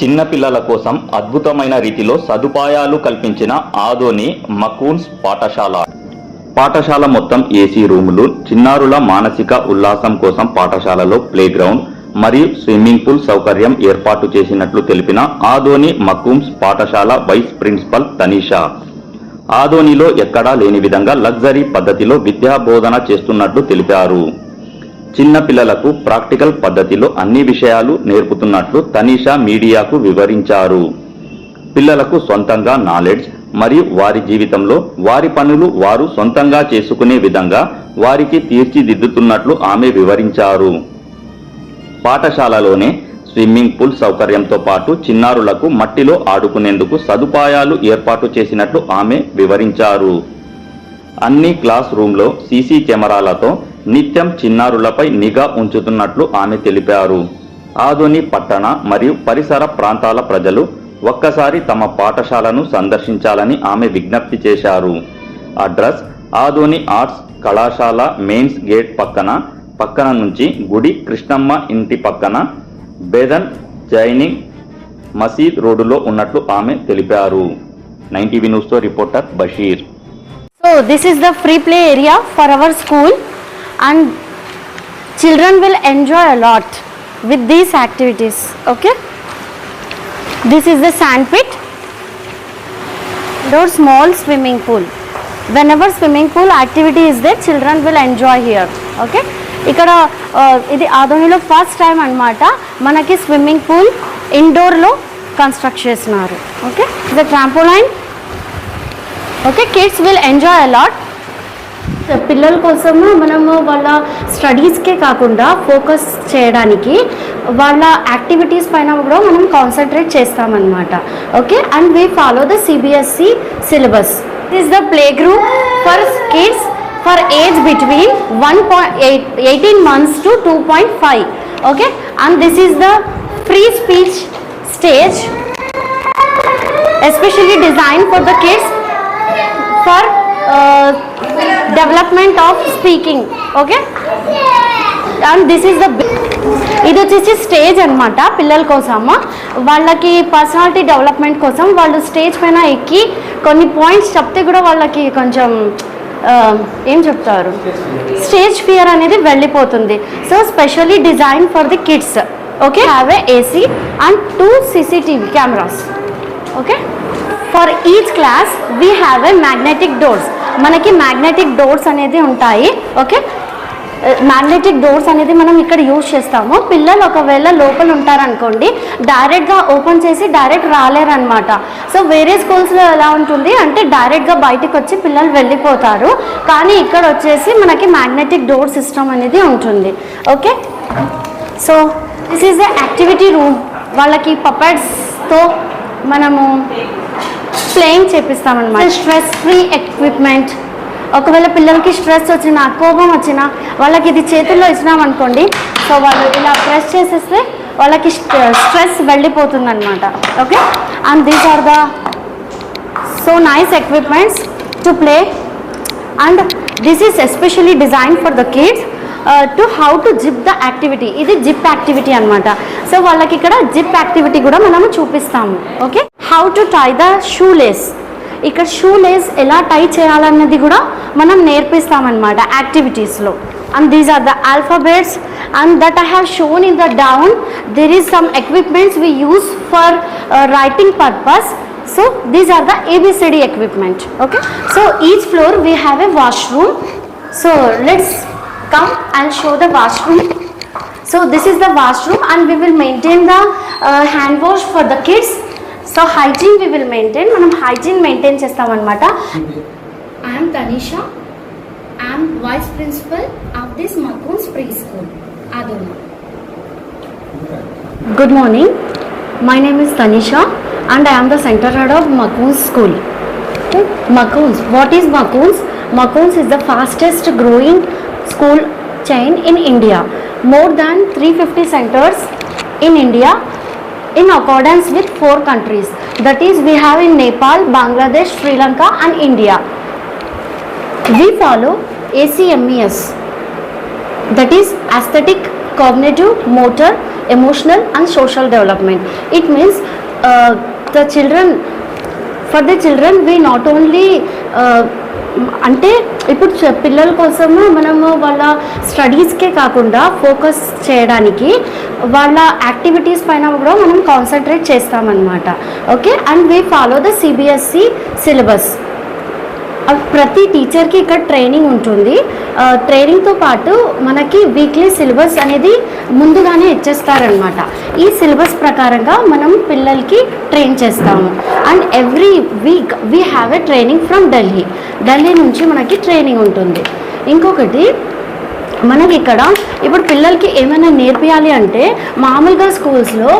చిన్నపిల్లల కోసం అద్భుతమైన రీతిలో సదుపాయాలు కల్పించిన ఆదోని మకూన్స్ పాఠశాల. పాఠశాల మొత్తం ఏసీ రూములు చిన్నారుల మానసిక ఉల్లాసం కోసం పాఠశాలలో ప్లేగ్రౌండ్ మరియు స్విమ్మింగ్ పూల్ సౌకర్యం ఏర్పాటు చేసినట్లు తెలిపిన ఆదోని మకూమ్స్ పాఠశాల వైస్ ప్రిన్సిపల్ తనీషా. ఆదోనిలో ఎక్కడా లేని విధంగా లగ్జరీ పద్ధతిలో విద్యా బోధన చేస్తున్నట్లు తెలిపారు. చిన్న పిల్లలకు ప్రాక్టికల్ పద్ధతిలో అన్ని విషయాలు నేర్పుతున్నట్లు తనీషా మీడియాకు వివరించారు. పిల్లలకు సొంతంగా నాలెడ్జ్ మరియు వారి జీవితంలో వారి పనులు వారు సొంతంగా చేసుకునే విధంగా వారికి తీర్చిదిద్దుతున్నట్లు ఆమె వివరించారు. పాఠశాలలోనే స్విమ్మింగ్ పూల్ సౌకర్యంతో పాటు చిన్నారులకు మట్టిలో ఆడుకునేందుకు సదుపాయాలు ఏర్పాటు చేసినట్లు ఆమె వివరించారు. అన్ని క్లాస్ రూమ్లో సీసీ కెమెరాలతో నిత్యం చిన్నారులపై నిఘా ఉంచుతున్నట్లు ఆమె తెలిపారు. ఆదోని పట్టణ మరియు పరిసర ప్రాంతాల ప్రజలు ఒక్కసారి తమ పాఠశాలను సందర్శించాలని ఆమె విజ్ఞప్తి చేశారు. అడ్రస్ ఆదోని ఆర్ట్స్ కళాశాల మెయిన్స్ గేట్ పక్కన పక్కన నుంచి గుడి కృష్ణమ్మ ఇంటి పక్కన బేదన్ జైనింగ్ మసీద్ రోడ్డులో ఉన్నట్లు ఆమె తెలిపారు. Nine TV న్యూస్తో reporter Basheer. So this is the free play area for our school and children will enjoy a lot with these activities. Okay. This is the sand pit. Door small swimming pool. Whenever swimming pool activity is there, children will enjoy here. Okay. ఇక్కడ ఆ, ఇది ఆదోనిలో first time అన్నమాట మనకి swimming pool ఇండోర్లో construct చేసినారు okay the trampoline okay kids will enjoy a lot పిల్లల కోసము మనము వాళ్ళ స్టడీస్కే కాకుండా ఫోకస్ చేయడానికి వాళ్ళ యాక్టివిటీస్ పైన కూడా మనం కాన్సన్ట్రేట్ చేస్తామన్నమాట. Okay and we follow the CBSE syllabus this the play group for kids for age between one point eighteen months to two point five okay and this is the free speech stage especially design for the kids for uh, development of speaking okay? And is the ఇది వచ్చేసి stage అనమాట పిల్లల కోసము. వాళ్ళకి personality development కోసం వాళ్ళు stage పైన ఎక్కి కొన్ని పాయింట్స్ చెప్తే కూడా వాళ్ళకి కొంచెం ఏం చెప్తారు? స్టేజ్ ఫియర్ అనేది వెళ్ళిపోతుంది. So specially design for the kids okay have a AC and two CCTV cameras okay for each class we have a magnetic doors మనకి మ్యాగ్నెటిక్ డోర్స్ అనేది ఉంటాయి ఓకే మ్యాగ్నెటిక్ డోర్స్ అనేది మనం ఇక్కడ యూజ్ చేస్తాము. పిల్లలు ఒకవేళ లోపల ఉంటారనుకోండి డైరెక్ట్గా ఓపెన్ చేసి డైరెక్ట్ రాలేరనమాట సో వేరే స్కూల్స్లో ఎలా ఉంటుంది అంటే డైరెక్ట్గా బయటకు వచ్చి పిల్లలు వెళ్ళిపోతారు. కానీ ఇక్కడ వచ్చేసి మనకి మ్యాగ్నెటిక్ డోర్ సిస్టమ్ అనేది ఉంటుంది okay so this is the activity room వాళ్ళకి పపెట్స్తో మనము ప్లేయింగ్ చేపిస్తామన్నమాట. స్ట్రెస్ ఫ్రీ ఎక్విప్మెంట్ ఒకవేళ పిల్లలకి స్ట్రెస్ వచ్చినా కోపం వచ్చినా వాళ్ళకి ఇది చేతుల్లో ఇచ్చినామనుకోండి సో వాళ్ళు ఇలా ప్రెస్ చేసేస్తే వాళ్ళకి స్ట్రెస్ వెళ్ళిపోతుంది అనమాట okay and these are the so nice equipments to play and this is especially design for the kids to how to zip the activity ఇది జిప్ యాక్టివిటీ అనమాట సో వాళ్ళకి ఇక్కడ జిప్ యాక్టివిటీ కూడా మనము చూపిస్తాము. Okay How to tie the shoelace ఇక్కడ shoe lace ఎలా tie చేయాలన్నది కూడా మనం నేర్పిస్తామన్నమాట యాక్టివిటీస్లో and these are the alphabets and that I have shown in the down there is some equipments we use for writing purpose So these are the ABCD equipment. Okay. So each floor we have a washroom. So let's come and show the washroom. So this is the washroom and we will maintain the uh, hand wash for the kids. So hygiene we will maintain మనం hygiene maintain చేస్తామన్నమాట. I'm Tanisha I'm vice principal of this Makoons preschool అదో good morning my name is Tanisha and I'm the centre head of Makoons school Makoons what is Makoons Makoons is the fastest growing school chain in India more than three fifty centres in India in accordance with four countries. That is, we have in Nepal, Bangladesh, Sri Lanka and India. We follow ACMES. That is aesthetic, cognitive, motor, emotional and social development. It means uh, the children, for the children we not only uh, అంటే ఇప్పుడు పిల్లల కోసము మనము వాళ్ళ స్టడీస్కే కాకుండా focus చేయడానికి వాళ్ళ activities పైన కూడా మనం కాన్సన్ట్రేట్ చేస్తామన్నమాట. Okay? And we follow the CBSE syllabus. ప్రతి టీచర్కి ఇక్కడ ట్రైనింగ్ ఉంటుంది. ట్రైనింగ్తో పాటు మనకి వీక్లీ సిలబస్ అనేది ముందుగానే ఇచ్చేస్తారనమాట ఈ సిలబస్ ప్రకారంగా మనం పిల్లలకి ట్రైన్ చేస్తాము. And every week we have a training from Delhi. Delhi నుంచి మనకి ట్రైనింగ్ ఉంటుంది. ఇంకొకటి మనకి ఇక్కడ ఇప్పుడు పిల్లలకి ఏమైనా నేర్పియాలి అంటే మామూలుగా స్కూల్స్లో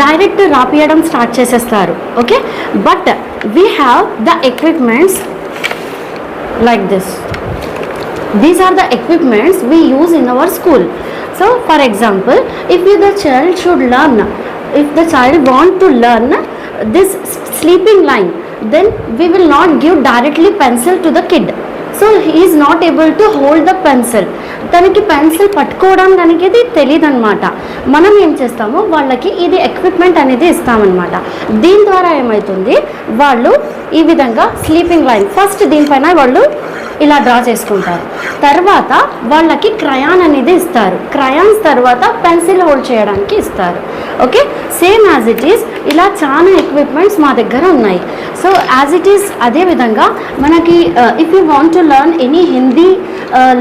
డైరెక్ట్ రాపియడం స్టార్ట్ చేసేస్తారు. Okay? But we have the equipments like this. These are the equipments we use in our school. So for example if you the child should learn if the child want to learn this sleeping line then we will not give directly pencil to the kid. So is not able to hold the pencil తనకి pencil పట్టుకోవడం అనేది తెలియదు అనమాట మనం ఏం చేస్తాము? వాళ్ళకి ఇది ఎక్విప్మెంట్ అనేది ఇస్తామన్నమాట. దీని ద్వారా ఏమవుతుంది వాళ్ళు ఈ విధంగా స్లీపింగ్ లైన్ ఫస్ట్ దీనిపైన వాళ్ళు ఇలా డ్రా చేసుకుంటారు. తర్వాత వాళ్ళకి క్రయాన్ అనేది ఇస్తారు. క్రయాన్స్ తర్వాత పెన్సిల్ హోల్డ్ చేయడానికి ఇస్తారు. Okay same as it is ఇలా చాలా ఎక్విప్మెంట్స్ మా దగ్గర ఉన్నాయి. సో యాజ్ ఇట్ ఈస్ అదే విధంగా మనకి if you want to learn any Hindi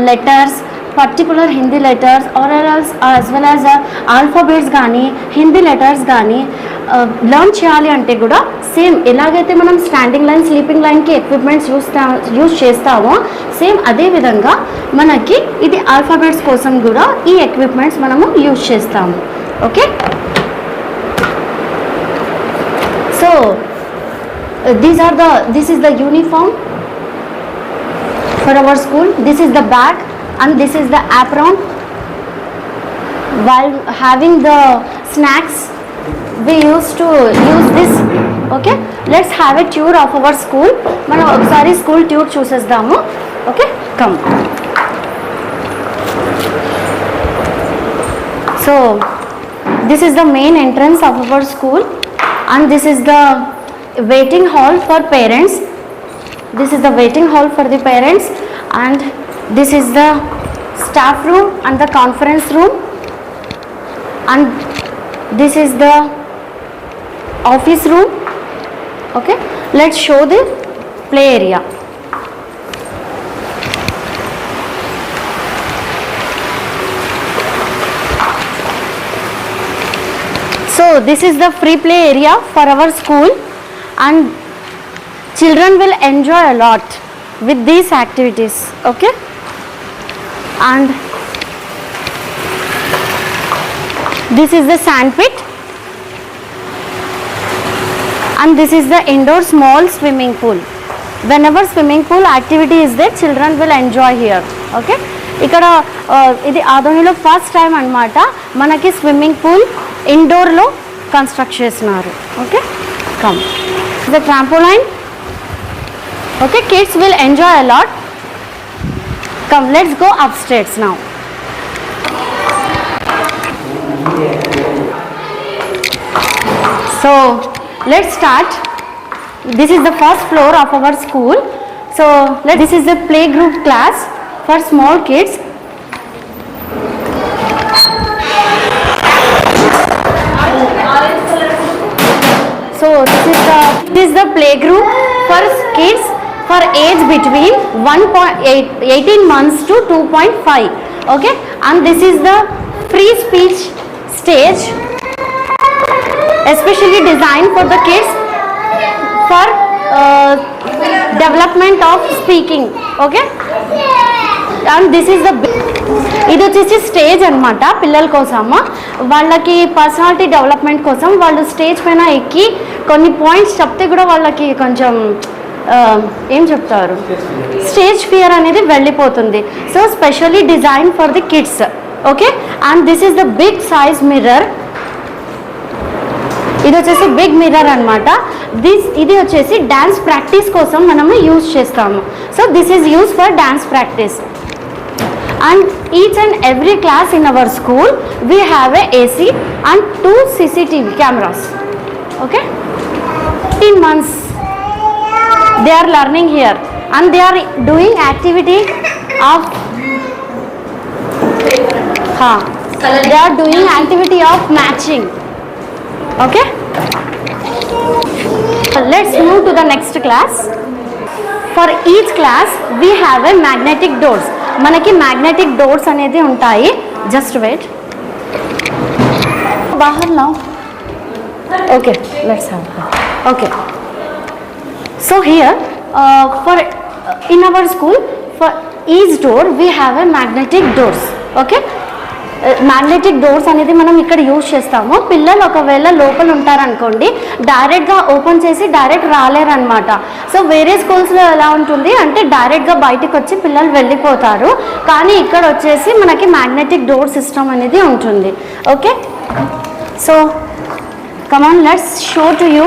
letters particular Hindi letters or else as well as alphabets కానీ హిందీ లెటర్స్ కానీ లర్న్ చేయాలి అంటే కూడా సేమ్ ఎలాగైతే మనం స్టాండింగ్ లైన్ స్లీపింగ్ లైన్కి ఎక్విప్మెంట్స్ యూస్ యూజ్ చేస్తామో సేమ్ అదే విధంగా మనకి ఇది ఆల్ఫాబెట్స్ కోసం కూడా ఈ ఎక్విప్మెంట్స్ మనము యూజ్ చేస్తాము. Okay so these are the this is the uniform for our school this is the bag and this is the apron while having the snacks we used to use this okay let's have a tour of our school మనం ఒకసారి school tour చూసేద్దాము okay come so this is the main entrance of our school and this is the waiting hall for parents. This is the waiting hall for the parents and this is the staff room and the conference room. And this is the office room. Okay let's show the play area. So this is the free play area for our school and children will enjoy a lot with these activities okay and this is the sand pit and this is the indoor small swimming pool whenever swimming pool activity is they children will enjoy here okay ఇక్కడ ఇది ఆధునిలో first time అనమాట మనకి swimming pool ఇండోర్లో construct చేసినారు okay come. The trampoline. Okay, kids will enjoy a lot. Come, let's go upstairs now. So, let's start. This is the first floor of our school. So, this is the playgroup class for small kids. This is the this is the playgroup for kids for age between 1.8 months to 2.5. Okay, and this is the free speech stage, especially designed for the kids for uh, development of speaking. Okay, and this is the. వచ్చేసి stage అనమాట పిల్లల కోసము. వాళ్ళకి personality development కోసం వాళ్ళు stage పైన ఎక్కి కొన్ని పాయింట్స్ చెప్తే కూడా వాళ్ళకి కొంచెం ఏం చెప్తారు? స్టేజ్ ఫియర్ అనేది వెళ్ళిపోతుంది. So specially design for the kids. Okay? And this is the big size mirror. ఇది వచ్చేసి బిగ్ మిర్రర్ అనమాట దిస్ ఇది వచ్చేసి డ్యాన్స్ ప్రాక్టీస్ కోసం మనము యూజ్ చేస్తాము. So this is use for dance practice. and each and every class in our school we have a AC and two CCTV cameras. Okay? 15 months they are learning here. And they are doing activity of Ha. they are doing activity of matching. Okay? Let's move to the next class. For each class we have a magnetic doors. మనకి magnetic doors అనేది ఉంటాయి. Just wait బాహర్ నా okay let's have okay so here for in our school for each door we have a magnetic doors okay magnetic doors అనేది మనం ఇక్కడ use చేస్తాము. పిల్లలు ఒకవేళ లోపల ఉంటారనుకోండి డైరెక్ట్గా ఓపెన్ చేసి డైరెక్ట్ రాలేరనమాట సో వేరే స్కూల్స్లో ఎలా ఉంటుంది అంటే డైరెక్ట్గా బయటకు వచ్చి పిల్లలు వెళ్ళిపోతారు. కానీ ఇక్కడ వచ్చేసి మనకి మ్యాగ్నెటిక్ డోర్ సిస్టమ్ అనేది ఉంటుంది. Okay so come on let's show to you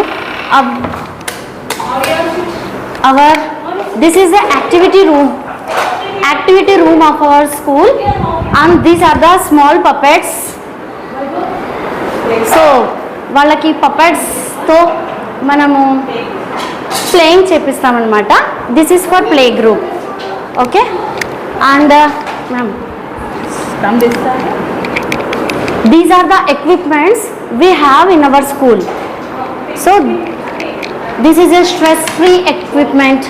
our this is the activity room activity room of our school and these are the small puppets. So వాళ్ళకి పపెట్స్తో మనము playing చేపిస్తామన్నమాట. This is for play group okay and these are the equipments we have in our school so this is a stress free equipment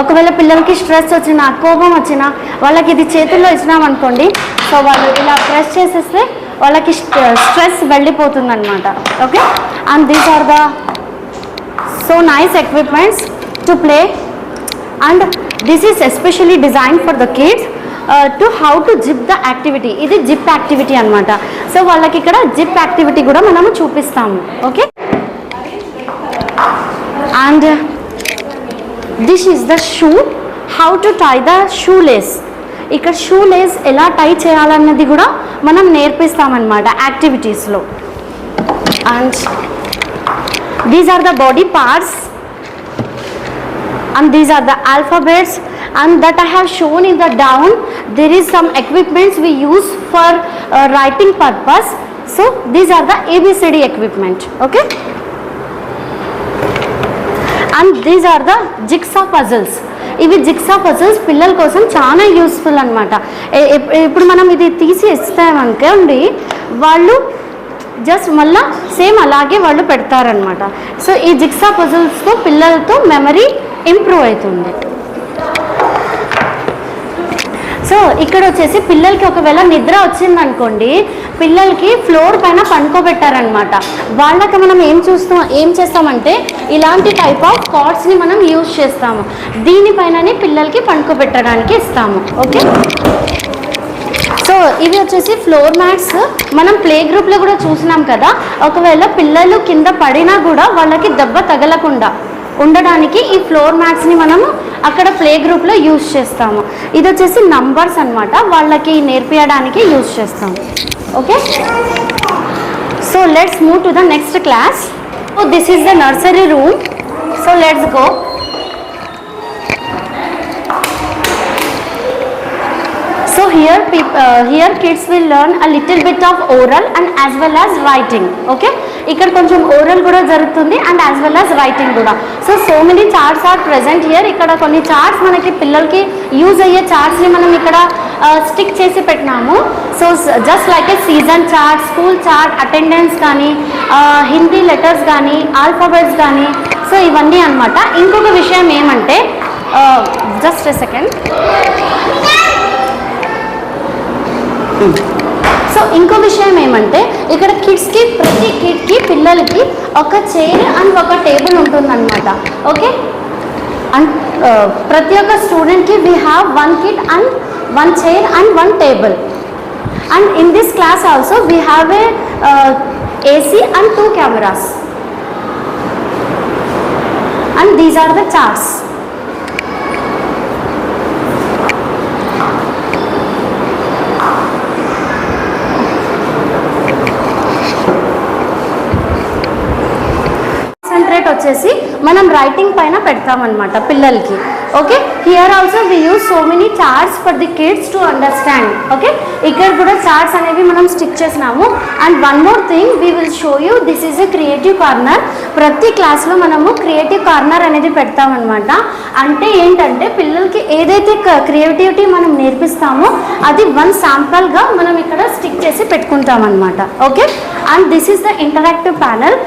ఒకవేళ పిల్లలకి stress వచ్చినా కోపం వచ్చినా వాళ్ళకి ఇది చేతుల్లో ఇచ్చినామనుకోండి సో వాళ్ళు ఇలా ప్రెస్ చేసేస్తే వాళ్ళకి స్ట్రెస్ వెళ్ళిపోతుంది అనమాట okay and these are the so nice equipments to play and this is especially design for the kids to how to zip the activity ఇది జిప్ యాక్టివిటీ అనమాట సో వాళ్ళకి ఇక్కడ జిప్ యాక్టివిటీ కూడా మనము చూపిస్తాము. Okay and this is the shoe how to tie the shoelace ఇక్కడ shoe lace ఎలా tie చేయాలన్నది కూడా మనం నేర్పిస్తామన్నమాట యాక్టివిటీస్లో and these are the body parts and these are the alphabets and that I have shown in the down there is some equipments we use for uh, writing purpose so these are the ABCD equipment okay And these are the jigsaw puzzles ఇవి jigsaw puzzles పిల్లల కోసం చాలా useful అనమాట ఇప్పుడు మనం ఇది తీసి ఇస్తామనుకోండి వాళ్ళు జస్ట్ మళ్ళా సేమ్ అలాగే వాళ్ళు పెడతారనమాట సో ఈ జిక్సా పజల్స్తో పిల్లలతో మెమరీ ఇంప్రూవ్ అవుతుంది. సో ఇక్కడ వచ్చేసి పిల్లలకి ఒకవేళ నిద్ర వచ్చిందనుకోండి పిల్లలకి ఫ్లోర్ పైన పండుకోబెట్టారనమాట. వాళ్ళకి మనం ఏం చూస్తాం ఏం చేస్తామంటే ఇలాంటి టైప్ ఆఫ్ కార్డ్స్ని మనం యూజ్ చేస్తాము. దీనిపైననే పిల్లలకి పండుకోబెట్టడానికి ఇస్తాము ఓకే సో ఇవి వచ్చేసి ఫ్లోర్ మ్యాట్స్ మనం ప్లే గ్రూప్లో కూడా చూసినాం కదా ఒకవేళ పిల్లలు కింద పడినా కూడా వాళ్ళకి దెబ్బ తగలకుండా ఉండడానికి ఈ ఫ్లోర్ మ్యాట్స్ని మనము అక్కడ ప్లే గ్రూప్లో యూజ్ చేస్తాము. ఇది వచ్చేసి నంబర్స్ అన్నమాట. వాళ్ళకి నేర్పించడానికి యూజ్ చేస్తాము. Okay? So let's move to the next class so this is the nursery room so let's go so here peep here kids will learn a little bit of oral and as well as writing okay ఇక్కడ కొంచెం oral కూడా జరుగుతుంది and as well as writing కూడా. So so many charts are present here ఇక్కడ కొన్ని charts మనకి పిల్లలకి use అయ్యే చార్ట్స్ని మనం ఇక్కడ స్టిక్ చేసి పెట్టినాము. So just like a season chart school chart attendance కానీ హిందీ లెటర్స్ కానీ ఆల్ఫాబెట్స్ కానీ సో ఇవన్నీ అన్నమాట. ఇంకొక విషయం ఏమంటే జస్ట్ ఎ సెకండ్ సో ఇంకో విషయం ఏమంటే ఇక్కడ కిడ్స్కి ప్రతి కిడ్కి పిల్లలకి ఒక చైర్ అండ్ ఒక టేబుల్ ఉంటుందన్నమాట. ఓకే అండ్ ప్రతి ఒక్క స్టూడెంట్కి we have one kid and one chair and one table and in this class also we have a AC and two cameras and these are the charts concentrate వచ్చేసి మనం writing పైన పెడతామన్నమాట పిల్లలకి. Okay here also we use so many charts for the kids to understand okay ఇక్కడ కూడా charts అనేవి మనం stick చేసినాము. And one more thing we will show you this is a creative corner ప్రతి క్లాస్లో మనము క్రియేటివ్ కార్నర్ అనేది పెడతామన్నమాట. అంటే ఏంటంటే పిల్లలకి ఏదైతే క్రియేటివిటీ మనం నేర్పిస్తామో అది వన్ సాంపుల్గా మనం ఇక్కడ స్టిక్ చేసి పెట్టుకుంటామన్నమాట. Okay and this is the interactive panel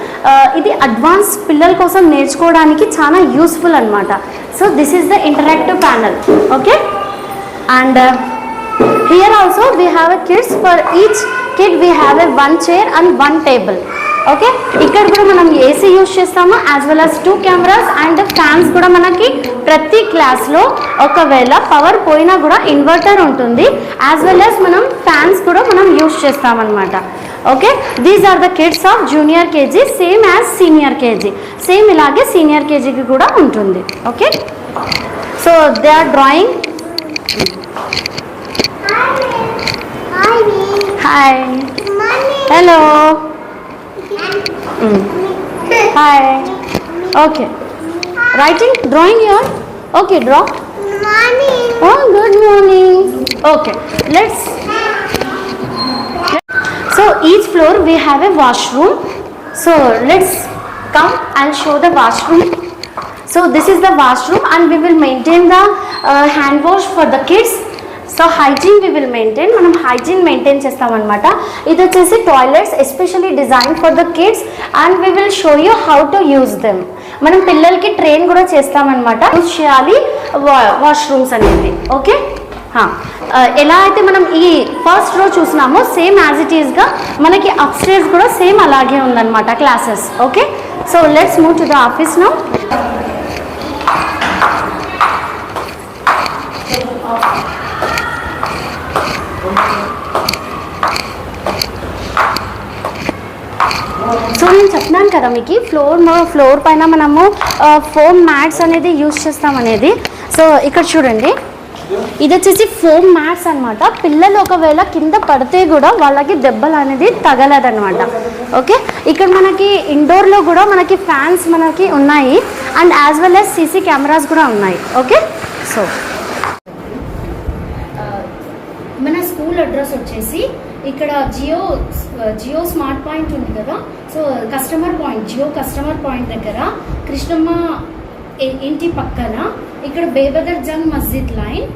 ఇది అడ్వాన్స్ పిల్లల కోసం నేర్చుకోవడానికి చాలా యూస్ఫుల్ అనమాట so this is the interactive panel okay and here also we have a kids for each kid we have a one chair and one table okay ఇక్కడ కూడా మనం AC use చేస్తాము as well as two cameras and fans కూడా మనకి ప్రతి క్లాస్లో ఒకవేళ power పోయినా కూడా ఇన్వర్టర్ ఉంటుంది. యాజ్ వెల్ అస్ మనం ఫ్యాన్స్ కూడా మనం యూజ్ చేస్తామన్నమాట. Okay these are the kids of junior KG same as senior KG same ఇలాగే సీనియర్ కేజీకి కూడా ఉంటుంది. Okay so they are drawing hi hello hi okay writing drawing your okay draw oh good morning okay let's so each floor we have a washroom. So let's come and show the washroom. So this is the washroom and we will maintain the uh, hand wash for the kids. So hygiene we will maintain మనం hygiene maintain చేస్తామన్నమాట ఇది వచ్చేసి toilets especially design for the kids and we will show you how to use them మనం పిల్లలకి train కూడా చేస్తామన్నమాట use చేయాలి washrooms అనేది ఓకే ఎలా అయితే మనం ఈ ఫస్ట్ రో చూసినామో సేమ్ యాజ్ ఇట్ ఈస్గా మనకి అప్స్టేర్స్ కూడా సేమ్ అలాగే ఉందన్నమాట classes okay so let's move to the office now so నేను చెప్తున్నాను కదా మీకు ఫ్లోర్ ఫ్లోర్ పైన మనము ఫోమ్ మ్యాట్స్ అనేది యూస్ చేస్తాం అనేది సో ఇక్కడ చూడండి. ఇది వచ్చేసి ఫోమ్ మ్యాట్స్ అన్నమాట. పిల్లలు ఒకవేళ కింద పడితే కూడా వాళ్ళకి దెబ్బలు అనేది తగలదనమాట ఓకే? ఇక్కడ మనకి ఇండోర్లో కూడా మనకి ఫ్యాన్స్ మనకి ఉన్నాయి. And as well as CC cameras కూడా ఉన్నాయి. ఓకే? సో uh, మన స్కూల్ అడ్రస్ వచ్చేసి ఇక్కడ Jio uh, Jio smart point ఉంది కదా? So customer point Jio customer point దగ్గర కృష్ణమ్మ ఇంటి పక్కన ఇక్కడ బేబదర్ జంగ్ మస్జిద్ లైన్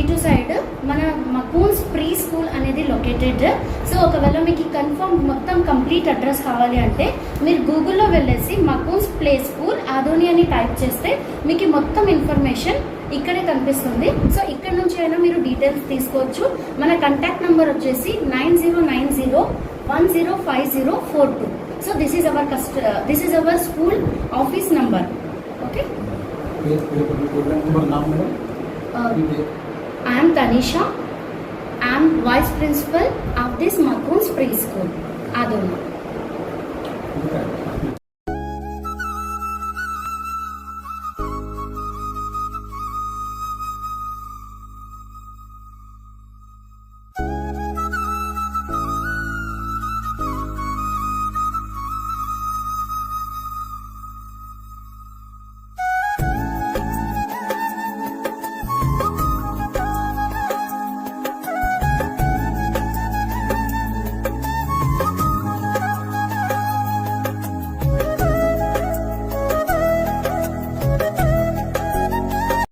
ఇటు సైడ్ మన మకూన్స్ ప్రీ స్కూల్ అనేది లొకేటెడ్ సో ఒకవేళ మీకు కన్ఫర్మ్ మొత్తం కంప్లీట్ అడ్రస్ కావాలి అంటే మీరు గూగుల్లో వెళ్ళేసి మకూన్స్ ప్లే స్కూల్ ఆధోని అని టైప్ చేస్తే మీకు మొత్తం ఇన్ఫర్మేషన్ ఇక్కడే కనిపిస్తుంది. సో ఇక్కడ నుంచి అయినా మీరు డీటెయిల్స్ తీసుకోవచ్చు. మన కంటాక్ట్ నెంబర్ వచ్చేసి nine zero nine zero one zero five zero four two so this is our కస్ట this is our school office number okay I am Tanisha. I am vice principal of this Makun's preschool, Adona.